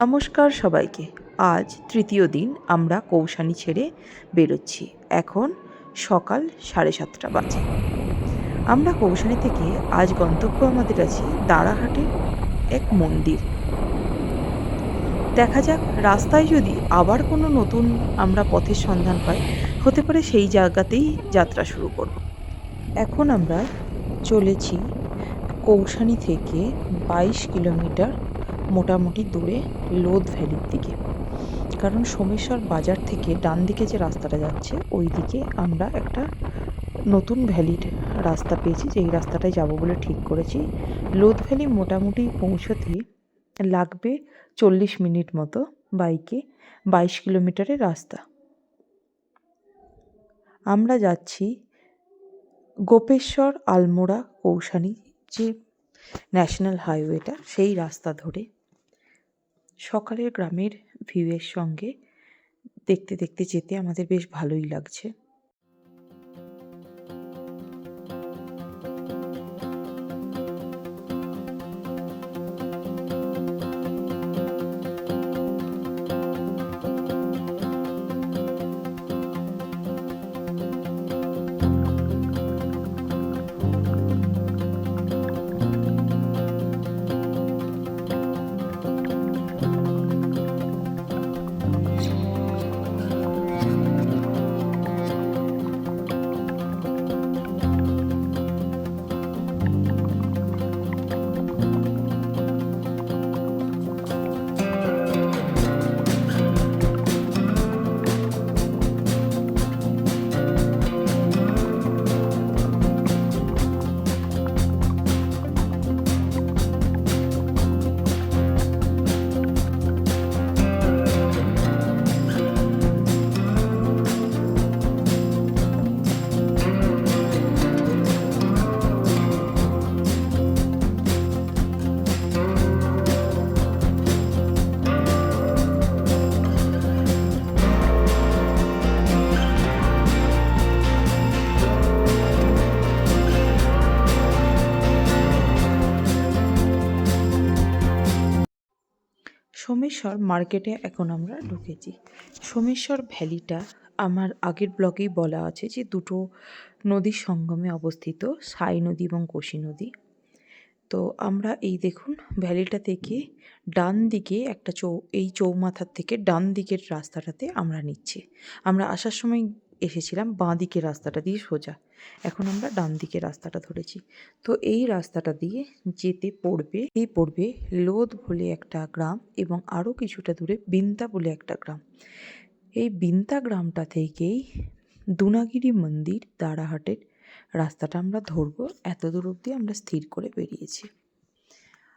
নমস্কার সবাইকে। আজ তৃতীয় দিন আমরা কৌশানি ছেড়ে বেরোচ্ছি। এখন সকাল সাড়ে সাতটা বাজে। আমরা কৌশানি থেকে আজ গন্তব্য আমাদের আছে দাঁড়াহাটের এক মন্দির। দেখা যাক, রাস্তায় যদি আবার কোনো নতুন আমরা পথের সন্ধান পাই, হতে পারে সেই জায়গাতেই যাত্রা শুরু করব। এখন আমরা চলেছি কৌশানি থেকে বাইশ কিলোমিটার মোটামুটি দূরে লোদ ভ্যালির দিকে। কারণ সোমেশ্বর বাজার থেকে ডান দিকে যে রাস্তাটা যাচ্ছে ওই দিকে আমরা একটা নতুন ভ্যালির রাস্তা পেয়েছি, যেই রাস্তাটায় যাব বলে ঠিক করেছি। লোদ ভ্যালি মোটামুটি পৌঁছতে লাগবে চল্লিশ মিনিট মতো বাইকে, বাইশ কিলোমিটারের রাস্তা। আমরা যাচ্ছি গোপেশ্বর আলমোড়া কৌশানি যে ন্যাশনাল হাইওয়েটা, সেই রাস্তা ধরে। সকালের গ্রামের ভিউয়ের সঙ্গে দেখতে দেখতে যেতে আমাদের বেশ ভালোই লাগছে। সোমেশ্বর মার্কেটে এখন আমরা ঢুকেছি। সোমেশ্বর ভ্যালিটা আমার আগের ব্লগেই বলা আছে যে দুটো নদীর সঙ্গমে অবস্থিত, সাই নদী এবং কোশি নদী। তো আমরা এই দেখুন ভ্যালিটা থেকে ডান দিকে একটা চৌ, এই চৌমাথার থেকে ডান দিকের রাস্তাটাতে আমরা নিচ্ছি। আমরা আসার সময় এসেছিলাম বাঁ দিকের রাস্তাটা দিয়ে সোজা। এখন আমরা ডান দিকের রাস্তাটা ধরেছি। তো এই রাস্তাটা দিয়ে যেতে পড়বে এই পড়বে লোদ বলে একটা গ্রাম এবং আরও কিছুটা দূরে বিন্তা বলে একটা গ্রাম। এই বিন্তা গ্রামটা থেকেই দুনাগিরি মন্দির দাঁড়াহাটের রাস্তাটা আমরা ধরবো। এত দূর অবধি আমরা স্থির করে বেরিয়েছি।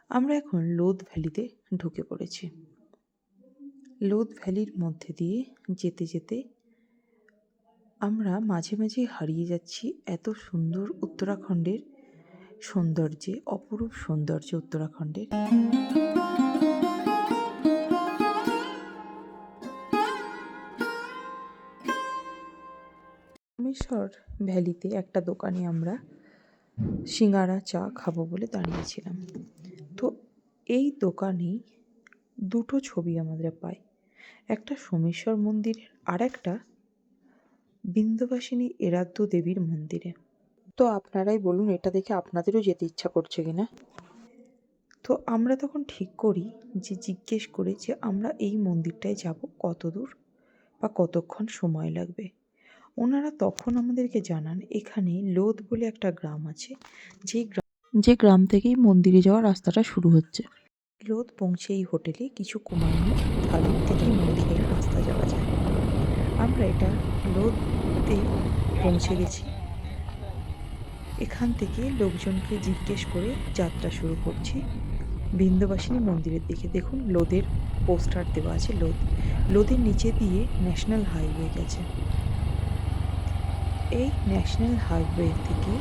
আমরা এখন লোদ ভ্যালিতে ঢুকে পড়েছি। লোদ ভ্যালির মধ্যে দিয়ে যেতে যেতে আমরা মাঝে মাঝে হারিয়ে যাচ্ছি এত সুন্দর উত্তরাখণ্ডের সৌন্দর্যে, অপরূপ সৌন্দর্য উত্তরাখণ্ডের। রামেশ্বর ভ্যালিতে একটা দোকানে আমরা সিঙ্গারা চা খাব বলে দাঁড়িয়েছিলাম। তো এই দোকানেই দুটো ছবি আমাদের পাই একটা সোমেশ্বর মন্দিরের আর একটা বিন্দুবাসিনী এরাদ্দ দেবীর মন্দিরে। তো আপনারাই বলুন এটা দেখে আপনাদেরও যেতে ইচ্ছা করছে কিনা? তো আমরা তখন ঠিক করি যে জিজ্ঞেস করে যে আমরা এই মন্দিরটায় যাব কত দূর বা কতক্ষণ সময় লাগবে। ওনারা তখন আমাদেরকে জানান এখানে লোদ বলে একটা গ্রাম আছে যে গ্রাম যে গ্রাম থেকেই মন্দিরে যাওয়ার রাস্তাটা শুরু হচ্ছে। লোদ পৌঁছে এই হোটেলে কিছু কুমায়ুনি থালি থেকে মন্দিরের রাস্তা যাওয়া যায়। আমরা এটা লোদতে পৌঁছে গেছি। এখান থেকে লোকজনকে জিজ্ঞেস করে যাত্রা শুরু করছি। বিন্দুবাসিনী মন্দিরের দিকে দেখুন, লোদের পোস্টার দেওয়া আছে, লোদ। লোদের নিচে দিয়ে ন্যাশনাল হাইওয়ে গেছে। এই ন্যাশনাল হাইওয়ে থেকে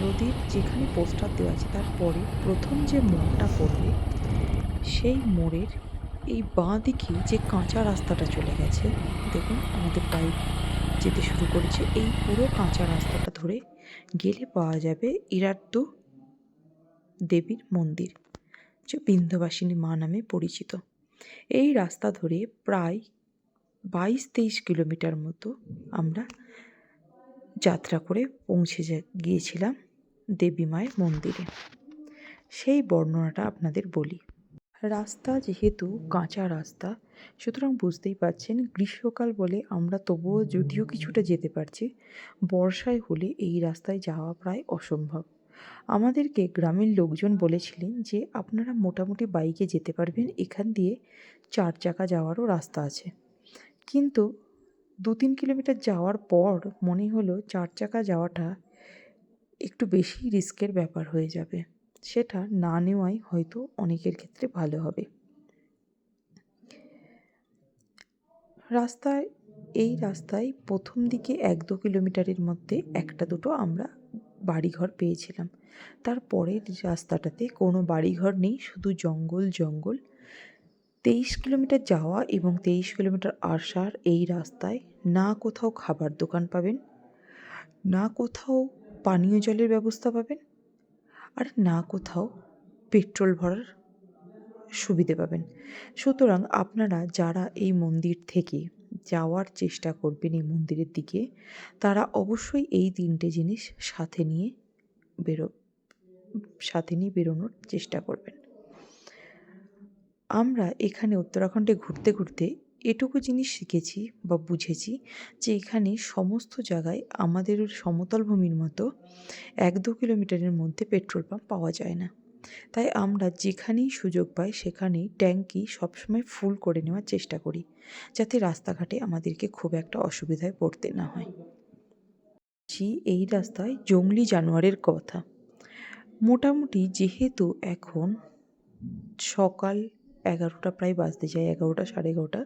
লোদের যেখানে পোস্টার দেওয়া আছে তারপরে প্রথম যে মোড়টা পড়বে, সেই মোড়ের এই বাঁ দিকে যে কাঁচা রাস্তাটা চলে গেছে, দেখুন আমাদের বাইক যেতে শুরু করেছে। এই পুরো কাঁচা রাস্তাটা ধরে গেলে পাওয়া যাবে ইরাদ্দু দেবীর মন্দির, যে বিন্ধ্যবাসিনী মা নামে পরিচিত। এই রাস্তা ধরে প্রায় বাইশ তেইশ কিলোমিটার মতো আমরা যাত্রা করে পৌঁছে গিয়েছিলাম দেবী মায়ের মন্দিরে। সেই বর্ণনাটা আপনাদের বলি। রাস্তা যেহেতু কাঁচা রাস্তা, সুতরাং বুঝতেই পারছেন গ্রীষ্মকাল বলে আমরা তবুও যদিও কিছুটা যেতে পারছি, বর্ষায় হলে এই রাস্তায় যাওয়া প্রায় অসম্ভব। আমাদেরকে গ্রামের লোকজন বলেছিলেন যে আপনারা মোটামুটি বাইকে যেতে পারবেন, এখান দিয়ে চার চাকা যাওয়ারও রাস্তা আছে। কিন্তু দু তিন কিলোমিটার যাওয়ার পর মনে হলো চার চাকা যাওয়াটা একটু বেশি রিস্কের ব্যাপার হয়ে যাবে। সেটা না নেওয়াই হয়তো অনেকের ক্ষেত্রে ভালো হবে। রাস্তায়, এই রাস্তায় প্রথম দিকে এক দু কিলোমিটারের মধ্যে একটা দুটো আমরা বাড়িঘর পেয়েছিলাম। তারপরের রাস্তাটাতে কোনো বাড়িঘর নেই, শুধু জঙ্গল জঙ্গল। তেইশ কিলোমিটার যাওয়া এবং তেইশ কিলোমিটার আসার এই রাস্তায় না কোথাও খাবার দোকান পাবেন, না কোথাও পানীয় জলের ব্যবস্থা পাবেন আর না কোথাও পেট্রোল ভরার সুবিধে পাবেন। সুতরাং আপনারা যারা এই মন্দির থেকে যাওয়ার চেষ্টা করবেন এই মন্দিরের দিকে, তারা অবশ্যই এই তিনটে জিনিস সাথে নিয়ে বেরো, সাথে নিয়ে বেরোনোর চেষ্টা করবেন। আমরা এখানে উত্তরাখণ্ডে ঘুরতে ঘুরতে এটুকু জিনিস শিখেছি বা বুঝেছি যে এখানে সমস্ত জায়গায় আমাদের সমতল ভূমির মতো এক দু কিলোমিটারের মধ্যে পেট্রোল পাম্প পাওয়া যায় না। তাই আমরা যেখানেই সুযোগ পাই সেখানেই ট্যাঙ্কি সবসময় ফুল করে নেওয়ার চেষ্টা করি, যাতে রাস্তাঘাটে আমাদেরকে খুব একটা অসুবিধায় পড়তে না হয়। এই রাস্তায় জংলি জানোয়ারের কথা। মোটামুটি যেহেতু এখন সকাল এগারোটা প্রায় বাজতে যায়, এগারোটা, সাড়ে এগারোটা।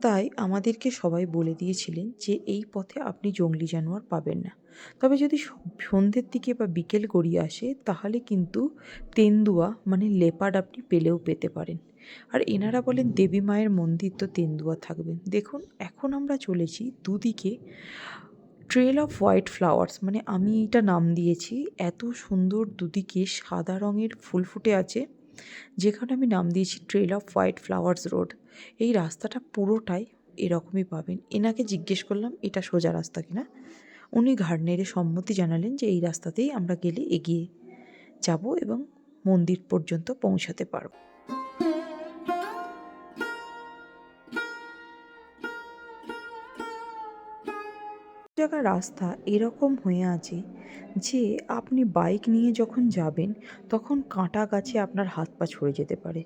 তাই আমাদেরকে সবাই বলে দিয়েছিলেন যে, এই পথে আপনি জংলি জানোয়ার পাবেন না। তবে যদি সন্ধ্যের দিকে বা বিকেল গড়িয়ে আসে, তাহলে কিন্তু তেন্দুয়া মানে লেপার্ড আপনি পেলেও পেতে পারেন। আর এনারা বলেন, দেবী মায়ের মন্দির তো তেন্দুয়া থাকবেন দেখুন, এখন আমরা চলেছি দুদিকে ট্রেল অফ হোয়াইট ফ্লাওয়ার্স মানে আমি এটা নাম দিয়েছি। এত সুন্দর দুদিকে সাদা রঙের ফুল ফুটে আছে। যেখানে আমি নাম দিয়েছি trail of white flowers road এই রাস্তাটা পুরোটাই এরকমই পাবেন। এনাকে জিজ্ঞেস করলাম, এটা সোজা রাস্তা কিনা? উনি ঘাড় নেড়ে সম্মতি জানালেন যে এই রাস্তাতেই আমরা গেলে এগিয়ে যাব এবং মন্দির পর্যন্ত পৌঁছাতে পারব। জায়গার রাস্তা এরকম হয়ে আছে যে আপনি বাইক নিয়ে যখন যাবেন, তখন কাঁটা গাছে আপনার হাত পা ছড়ে যেতে পারে।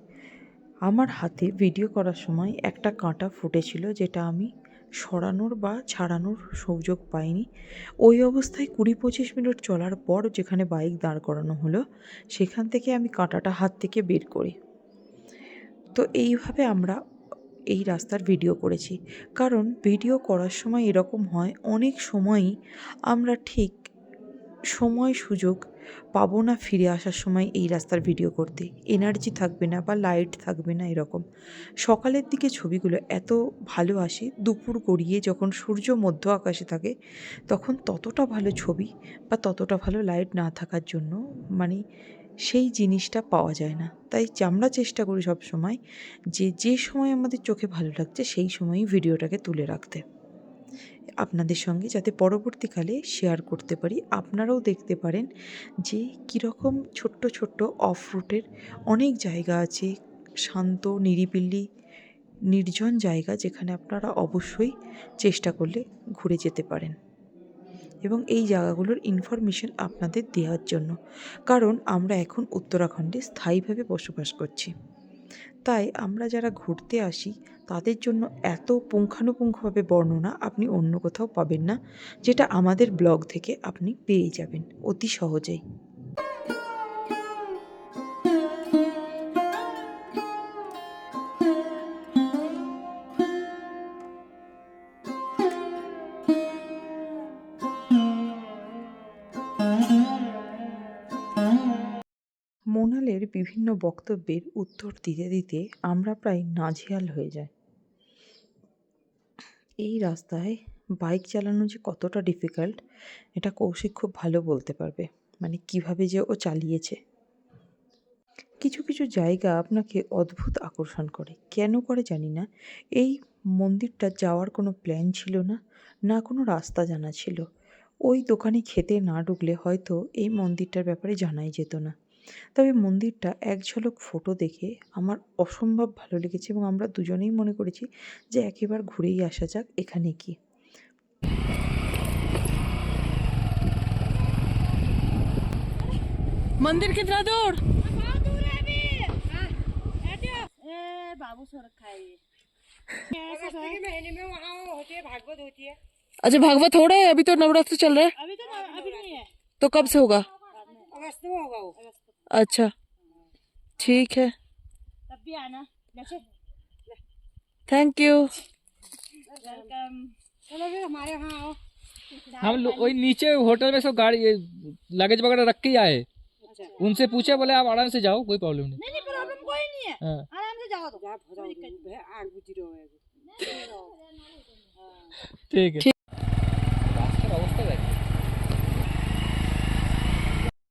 আমার হাতে ভিডিও করার সময় একটা কাঁটা ফুটেছিল যেটা আমি সরানোর বা ছাড়ানোর সুযোগ পাইনি। ওই অবস্থায় কুড়ি পঁচিশ মিনিট চলার পর যেখানে বাইক দাঁড় করানো হলো, সেখান থেকে আমি কাঁটাটা হাত থেকে বের করি। তো এইভাবে আমরা এই রাস্তার ভিডিও করেছি। কারণ ভিডিও করার সময় এরকম হয়, অনেক সময়ই আমরা ঠিক সময় সুযোগ পাবো না ফিরে আসার সময় এই রাস্তার ভিডিও করতে। এনার্জি থাকবে না বা লাইট থাকবে না এরকম। সকালের দিকে ছবিগুলো এত ভালো আসে, দুপুর গড়িয়ে যখন সূর্য মধ্য আকাশে থাকে, তখন ততটা ভালো ছবি বা ততটা ভালো লাইট না থাকার জন্য মানে সেই জিনিসটা পাওয়া যায় না। তাই আমরা চেষ্টা করি সব সময় যে যে সময় আমাদের চোখে ভালো লাগছে, সেই সময়ই ভিডিওটাকে তুলে রাখতে। আপনাদের সঙ্গে যাতে পরবর্তীকালে শেয়ার করতে পারি, আপনারাও দেখতে পারেন যে, কীরকম ছোট্ট ছোট্ট অফ রুটের অনেক জায়গা আছে, শান্ত, নিরিবিলি, নির্জন জায়গা যেখানে আপনারা অবশ্যই চেষ্টা করলে ঘুরে যেতে পারেন। এবং এই জায়গাগুলোর ইনফরমেশন আপনাদের দেওয়ার জন্য। কারণ আমরা এখন উত্তরাখণ্ডে স্থায়ীভাবে বসবাস করছি। তাই আমরা যারা ঘুরতে আসি, তাদের জন্য এত পুঙ্খানুপুঙ্খভাবে বর্ণনা আপনি অন্য কোথাও পাবেন না, যেটা আমাদের ব্লগ থেকে আপনি পেয়ে যাবেন অতি সহজেই। বিভিন্ন বক্তব্যের উত্তর দিতে দিতে আমরা প্রায় নাজেহাল হয়ে যাই। এই রাস্তায় বাইক চালানো যে কতটা ডিফিকাল্ট এটা কৌশিক খুব ভালো বলতে পারবে। মানে কীভাবে যে ও চালিয়েছে। কিছু কিছু জায়গা আপনাকে অদ্ভুত আকর্ষণ করে। কেন করে জানি না। এই মন্দিরটা যাওয়ার কোনো প্ল্যান ছিল না না কোনো রাস্তা জানা ছিল। ওই দোকানে খেতে না ঢুকলে হয়তো এই মন্দিরটার ব্যাপারে জানাই যেত না। তবে মন্দিরটা এক ঝলক ফটো দেখে আমার অসম্ভব ভালো লেগেছে এবং আমরা দুজনেই মনে করেছি যে একেবার ঘুরেই আসা যাক এখানে কি मंदिर कितना दूर ए बाबू सुरक्षा है ये अगस्त के महीने में वहाँ होती है भागवत होती है अच्छा भागवत हो रहा है अभी तो नवरात्र चल रहा है अभी तो न- अभी नहीं है तो कब से होगा अगस्त में होगा वो अच्छा ठीक है तब भी आना थैंक यू चलो फिर हमारे यहाँ आओ हम लोग वही नीचे होटल में सब गाड़ी लगेज वगैरह रख के आए उनसे पूछे बोले आप आराम से जाओ कोई प्रॉब्लम नहीं नहीं नहीं प्रॉब्लम कोई नहीं है हाँ, आराम से जाओ तो ठीक है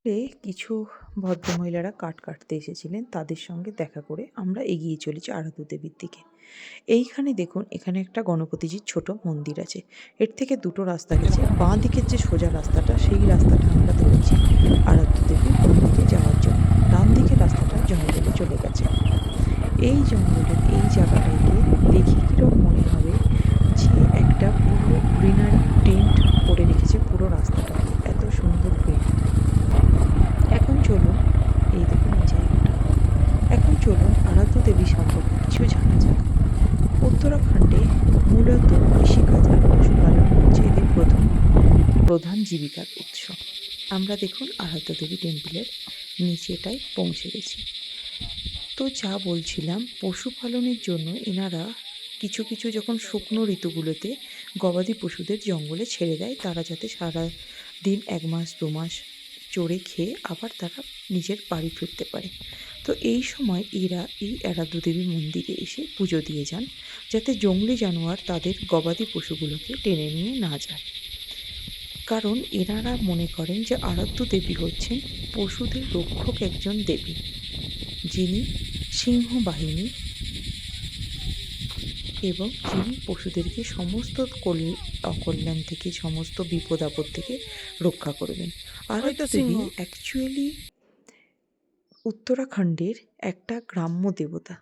কিছু ভদ্রমহিলারা কাঠ কাটতে এসেছিলেন তাদের সঙ্গে দেখা করে আমরা এগিয়ে চলেছি আরাধু দেবীর দিকে। এইখানে দেখুন, এখানে একটা গণপতিজির ছোট মন্দির আছে। এর থেকে দুটো রাস্তা গেছে। বাঁ দিকের যে সোজা রাস্তাটা, সেই রাস্তাটা আমরা ধরেছি আরাধ্য দেবীর মন্দিরে যাওয়ার জন্য। ডান দিকের রাস্তাটা জঙ্গলে চলে গেছে। এই জঙ্গলের এই জায়গাটায় গিয়ে দেখি কীরকম মনে হবে যে একটা পুরো গ্রিনারি টেন্ট করে রেখেছে পুরো রাস্তাটা এত সুন্দর গ্রিন এখন চলুন এই দেখুন এই জায়গাটা এখন চলুন আরাধ্য দেবী সম্পর্কে কিছু জানা যাক উত্তরাখণ্ডে মূলত কৃষিকাজ আর পশুপালন হচ্ছে এদের প্রধান প্রধান জীবিকার উৎস। আমরা দেখুন আরাধ্য দেবী টেম্পলের নিচেটায় পৌঁছে গেছি। তো যা বলছিলাম, পশুপালনের জন্য এনারা কিছু কিছু যখন শুকনো ঋতুগুলোতে গবাদি পশুদের জঙ্গলে ছেড়ে দেয়, তারা যাতে সারা দিন এক মাস, দু মাস চড়ে খেয়ে আবার তারা নিজের বাড়ি ফিরতে পারে। তো এই সময় এরা এই আরাধ্য দেবী মন্দিরে এসে পুজো দিয়ে যান, যাতে জঙ্গলি জানোয়ার তাদের গবাদি পশুগুলোকে টেনে নিয়ে না যায়। কারণ এনারা মনে করেন যে আরাধ্য দেবী হচ্ছেন পশুদের রক্ষক একজন দেবী যিনি সিংহ বাহিনী এবং যিনি পশুদেরকে সমস্ত কল- অকল্যাণ থেকে সমস্ত বিপদ আপদ থেকে রক্ষা করবেন আর। দেবী অ্যাকচুয়ালি উত্তরাখণ্ডের একটা গ্রাম্য দেবতা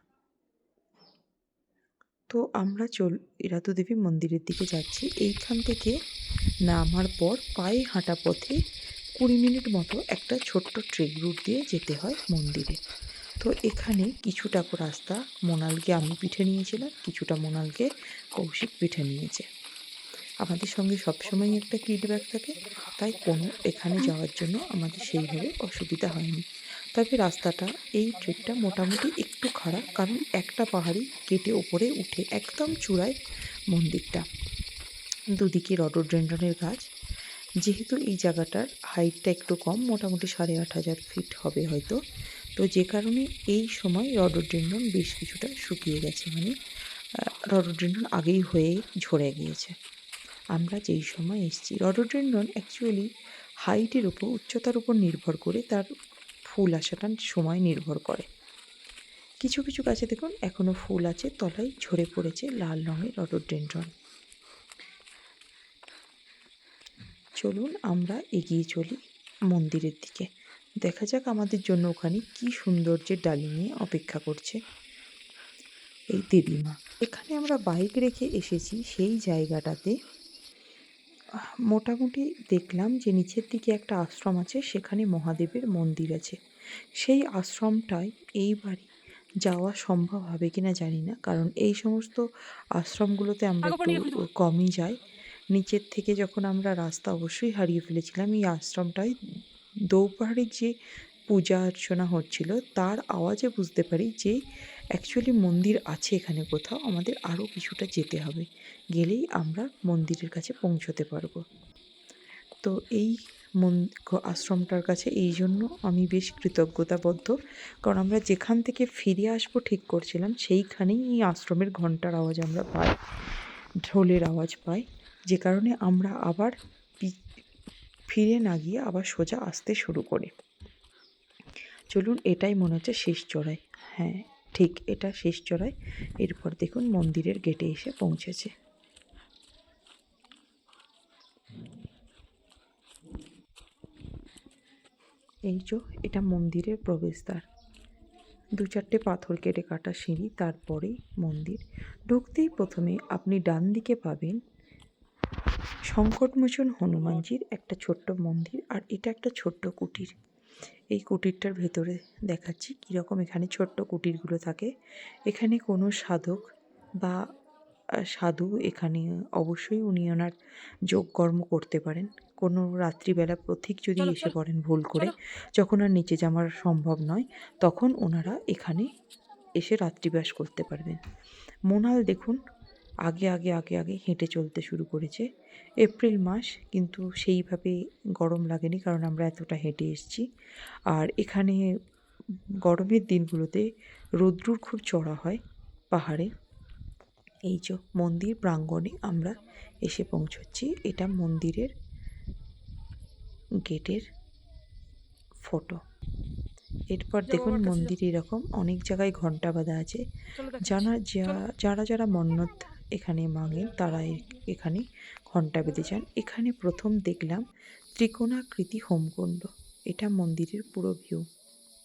তো আমরা চল, ইরাতু দেবী মন্দিরের দিকে যাচ্ছি। এইখান থেকে নামার পর পায়ে হাঁটা পথে কুড়ি মিনিট মতো একটা ছোট্ট ট্রেক রুট দিয়ে যেতে হয় মন্দিরে। তো এখানে কিছুটা রাস্তা মোনালকে আমি পিঠে নিয়েছিলাম, কিছুটা মোনালকে কৌশিক পিঠে নিয়েছে। আমাদের সঙ্গে সবসময় একটা কিট থাকে, তাই কোনো এখানে যাওয়ার জন্য আমাদের সেইভাবে অসুবিধা হয়নি। তবে রাস্তাটা, এই ট্রেকটা মোটামুটি একটু খারাপ কারণ একটা পাহাড়ি কেটে ওপরে উঠে একদম চূড়ায় মন্দিরটা। দুদিকে রডোড্রেন্ডনের গাছ। যেহেতু এই জায়গাটার হাইটটা একটু কম, মোটামুটি সাড়ে আট হাজার ফিট হবে হয়তো। তো যে কারণে এই সময় রডোড্রেন্ডন বেশ কিছুটা শুকিয়ে গেছে। মানে রডোড্রেন্ডন আগেই হয়ে ঝরে গিয়েছে। আমরা যেই সময় এসেছি রডোড্রেন্ডন অ্যাকচুয়ালি হাইটের উপর, উচ্চতার উপর নির্ভর করে তার ফুল আসাটার সময় নির্ভর করে। কিছু কিছু গাছে দেখুন এখনও ফুল আছে, তলায় ঝরে পড়েছে লাল রঙের রডোড্রেন্ড্রন চলুন আমরা এগিয়ে চলি মন্দিরের দিকে। দেখা যাক আমাদের জন্য ওখানে কি সৌন্দর্যের ডালি নিয়ে অপেক্ষা করছে এই দেবীমা। এখানে আমরা বাইক রেখে এসেছি, সেই জায়গাটাতে। মোটামুটি দেখলাম যে নিচের দিকে একটা আশ্রম আছে, সেখানে মহাদেবের মন্দির আছে। সেই আশ্রমটায় এইবারই যাওয়া সম্ভব হবে কিনা জানি না। কারণ এই সমস্ত আশ্রমগুলোতে আমরা একটু কমই যাই। নিচের থেকে যখন আমরা রাস্তা অবশ্যই হারিয়ে ফেলেছিলাম এই আশ্রমটায় দৌপাহাড়ির যে পূজা অর্চনা হচ্ছিল তার আওয়াজে বুঝতে পারি যে অ্যাকচুয়ালি মন্দির আছে এখানে কোথাও আমাদের আরও কিছুটা যেতে হবে। গেলেই আমরা মন্দিরের কাছে পৌঁছতে পারব। তো এই মন আশ্রমটার কাছে। এই জন্য আমি বেশ কৃতজ্ঞতাবদ্ধ। কারণ আমরা যেখান থেকে ফিরে আসব ঠিক করছিলাম, সেইখানেই এই আশ্রমের ঘণ্টার আওয়াজ আমরা পাই, ঢোলের আওয়াজ পাই। যে কারণে আমরা আবার ফিরে না গিয়ে আবার সোজা আসতে শুরু করি। চলুন, এটাই মনে হচ্ছে শেষ চড়াই। হ্যাঁ ঠিক এটা শেষ চড়াই। এরপর দেখুন মন্দিরের গেটে এসে পৌঁছেছে। এই যে, এটা মন্দিরের প্রবেশদ্বার। দু চারটে পাথর কেটে কাটা সিঁড়ি, তারপরেই মন্দির। ঢুকতেই প্রথমে আপনি ডান দিকে পাবেন সংকটমোচন হনুমানজির একটা ছোট্ট মন্দির আর এটা একটা ছোট্ট কুটির। এই কুটিরটার ভেতরে দেখাচ্ছি কীরকম এখানে ছোট্ট কুটিরগুলো থাকে। এখানে কোনো সাধক বা সাধু এখানে অবশ্যই উনি ওনার যোগকর্ম করতে পারেন। কোনো রাত্রিবেলা পথিক যদি এসে পড়েন ভুল করে যখন আর নিচে যাওয়া সম্ভব নয় তখন ওনারা এখানে এসে রাত্রিবাস করতে পারবেন। মোনাল দেখুন আগে আগে আগে আগে হেঁটে চলতে শুরু করেছে। এপ্রিল মাস কিন্তু সেইভাবে গরম লাগেনি কারণ আমরা এতটা হেঁটে এসেছি। আর এখানে গরমের দিনগুলোতে রৌদ্রুর খুব চড়া হয় পাহাড়ে। এই যে মন্দির প্রাঙ্গণে আমরা এসে পৌঁছচ্ছি এটা মন্দিরের গেটের ফটো এরপর দেখুন মন্দির এরকম অনেক জায়গায় ঘণ্টা বাঁধা আছে। যারা যা- যারা যারা মন্নত এখানে মাঙেন তারা এখানে ঘণ্টা বেঁধে যান। এখানে প্রথম দেখলাম ত্রিকোণাকৃতি হোমকুণ্ড। এটা মন্দিরের পুরো ভিউ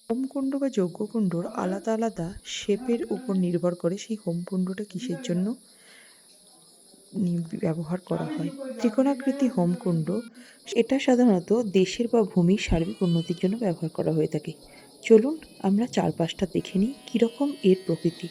হোমকুণ্ড বা যজ্ঞকুণ্ডর আলাদা আলাদা শেপের উপর নির্ভর করে সেই হোমকুণ্ডটা কিসের জন্য ব্যবহার করা হয়। ত্রিকোণাকৃতি হোমকুণ্ড, এটা সাধারণত দেশের বা ভূমির সার্বিক উন্নতির জন্য ব্যবহার করা হয়ে থাকে। চলুন আমরা চারপাশটা দেখে নিই কীরকম এর প্রকৃতি।